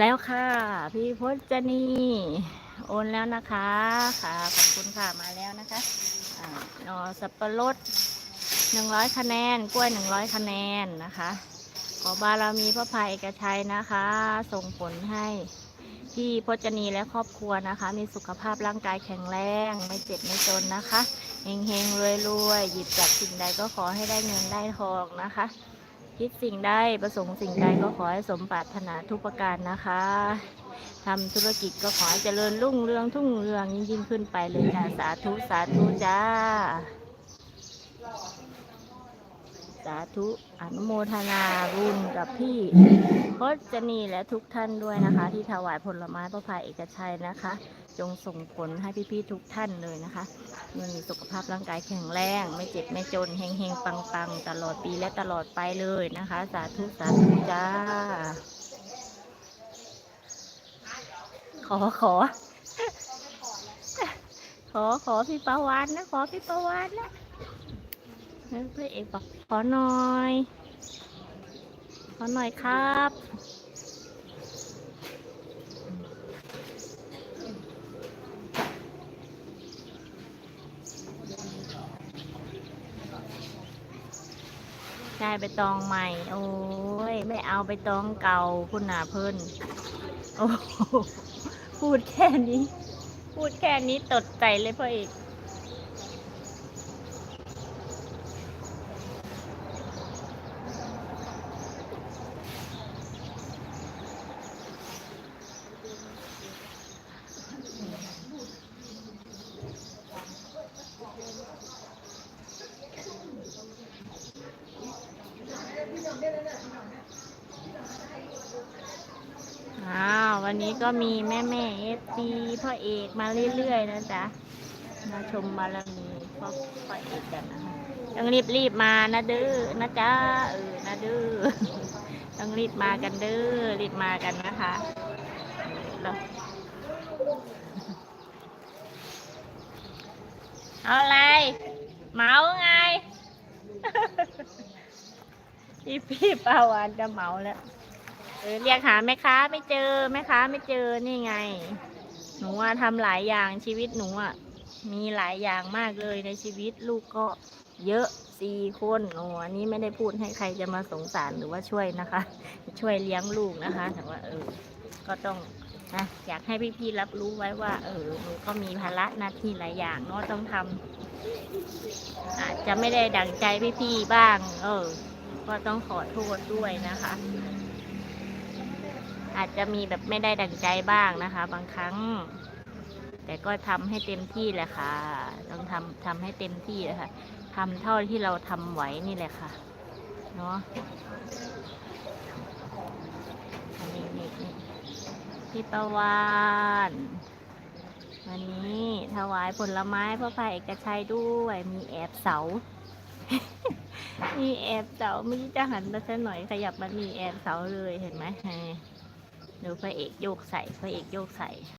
แล้วค่ะ พี่พจนีโอนแล้วนะคะค่ะขอบคุณค่ะมาแล้วนะคะนอสับปะรดหนึ่งร้อยคะแนนกล้วยหนึ่งร้อยคะแนนนะคะ ขอบารมีพระพายเอกชัยนะคะ ส่งผลให้พี่พจนีและครอบครัวนะคะ มีสุขภาพร่างกายแข็งแรงไม่เจ็บไม่จนนะคะเฮงเฮงรวยรวยหยิบจับสิ่งใดก็ขอให้ได้เงินได้ทองนะคะ คิดสิ่งใดประสงค์สิ่งใดก็ขอให้สมปรารถนาทุกประการนะคะทำธุรกิจก็ขอให้เจริญรุ่งเรืองทุ่งเรืองยิ่งยิ่งขึ้นไปเลยจ้าสาธุสาธุจ้า สาธุอนุโมทนาบุญกับพี่พจนีและทุกท่านด้วยนะคะ ที่ถวายผลไม้พระพายเอกชัยนะคะ จงส่งผลให้พี่ๆทุกท่านเลยนะคะมีสุขภาพร่างกายแข็งแรง ไม่เจ็บไม่จนเฮงเฮงปังปังๆ ตลอดปีและตลอดไปเลยนะคะ สาธุสาธุจ้า ขอขอ ขอขอพี่ประวานนะ ขอพี่ประวานนะเฮ้ยพระเอกบอก อหน่อย ขอหน่อยครับ ได้ไปตองใหม่ โอ้ย ไม่เอาไปตองเก่าคุณนาเพิ่น โอ้โหพูดแค่นี้ พูดแค่นี้ตดใจเลยพ่อเอก อ้าววันนี้ก็มีแม่แม่เอฟซีพ่อเอกมาเรื่อยๆนะจ๊ะมาชมบารมีพ่อพ่อเอกกันนะคะต้องรีบรีบๆมานะเด้อนะจ๊ะเออนะเด้อต้องรีบมากันเด้อรีบมากันนะคะเออแล้วเอาอะไรเมาไงพี่พี่ปาวานจะเมาแล้ว เออเรียกหาแม่ค้าไม่เจอแม่ค้าไม่เจอนี่ไง หนูอะทำหลายอย่างชีวิตหนูอะมีหลายอย่างมากเลยในชีวิตลูกก็เยอะสี่คนโอ้อันนี้ไม่ได้พูดให้ใครจะมาสงสารหรือว่าช่วยนะคะ ช่วยเลี้ยงลูกนะคะ แต่ว่าเออ ก็ต้องนะอยากให้พี่ๆรับรู้ไว้ว่า เออหนูก็มีภาระหน้าที่หลายอย่างเนาะต้องทำอาจจะไม่ได้ดังใจพี่ๆบ้าง เออ ก็ต้องขอโทษด้วยนะคะ อาจจะมีแบบไม่ได้ดังใจบ้างนะคะ บางครั้ง แต่ก็ทำให้เต็มที่แหละค่ะ ต้องทำทำให้เต็มที่เลยค่ะทำเท่าที่เราทำไหวนี่แหละค่ะ เนาะอันนี้นี่นี่พี่ประวานวันนี้ถวายผลไม้พระพายเอกชัยด้วยมีแอบเสา มีแอบเสาไม่รู้จะหันมาสักหน่อยขยับมันมีแอบเสาเลยเห็นไหม ดูพระเอกโยกใส่พระเอกโยกใส่